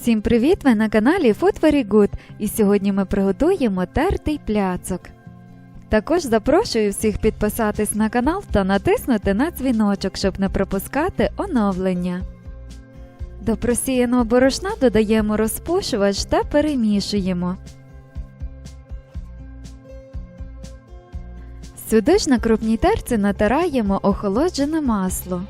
Всім привіт! Ви на каналі Food Very Good і сьогодні ми приготуємо тертий пляцок. Також запрошую всіх підписатись на канал та натиснути на дзвіночок, щоб не пропускати оновлення. До просіяного борошна додаємо розпушувач та перемішуємо. Сюди ж на крупній терці натираємо охолоджене масло.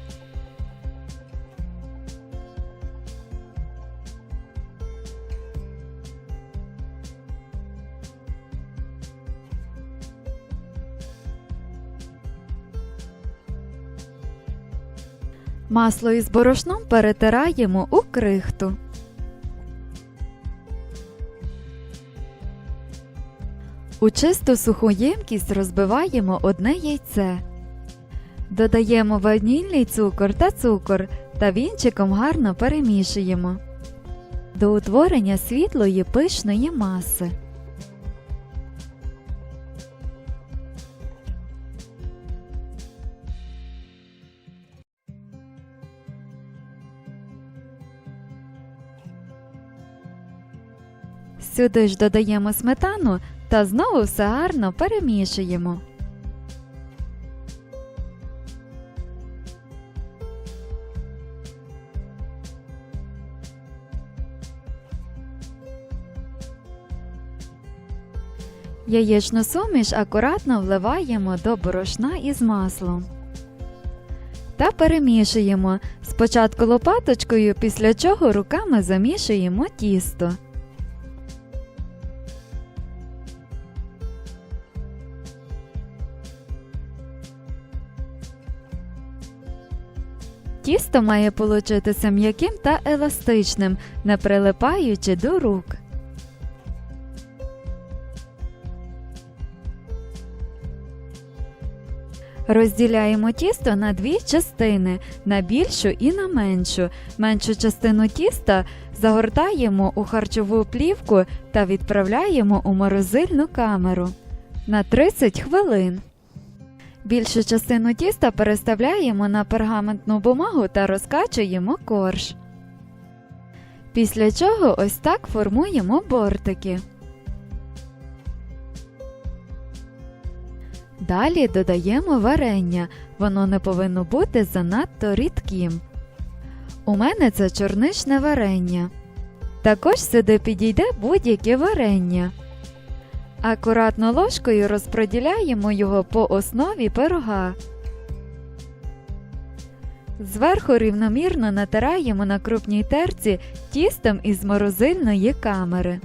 Масло із борошном перетираємо у крихту. У чисту суху ємкість розбиваємо одне яйце. Додаємо ванільний цукор та цукор та вінчиком гарно перемішуємо до утворення світлої пишної маси. Сюди ж додаємо сметану та знову все гарно перемішуємо. Яєчну суміш акуратно вливаємо до борошна із маслом. Та перемішуємо спочатку лопаточкою, після чого руками замішуємо тісто. Тісто має получитися м'яким та еластичним, не прилипаючи до рук. Розділяємо тісто на дві частини на більшу і на меншу. Меншу частину тіста загортаємо у харчову плівку та відправляємо у морозильну камеру на 30 хвилин. Більшу частину тіста переставляємо на пергаментну бумагу та розкачуємо корж. Після чого ось так формуємо бортики. Далі додаємо варення, воно не повинно бути занадто рідким. У мене це чорничне варення. Також сюди підійде будь-яке варення. Акуратно ложкою розподіляємо його по основі пирога. Зверху рівномірно натираємо на крупній терці тістом із морозильної камери.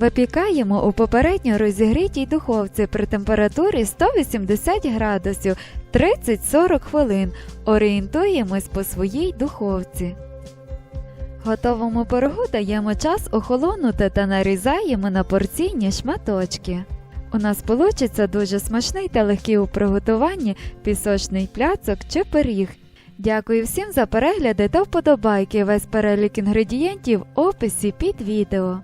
Випікаємо у попередньо розігрітій духовці при температурі 180 градусів 30-40 хвилин. Орієнтуємось по своїй духовці. Готовому пирогу даємо час охолонути та нарізаємо на порційні шматочки. У нас получиться дуже смачний та легкий у приготуванні пісочний пляцок чи пиріг. Дякую всім за перегляди та вподобайки. Весь перелік інгредієнтів в описі під відео.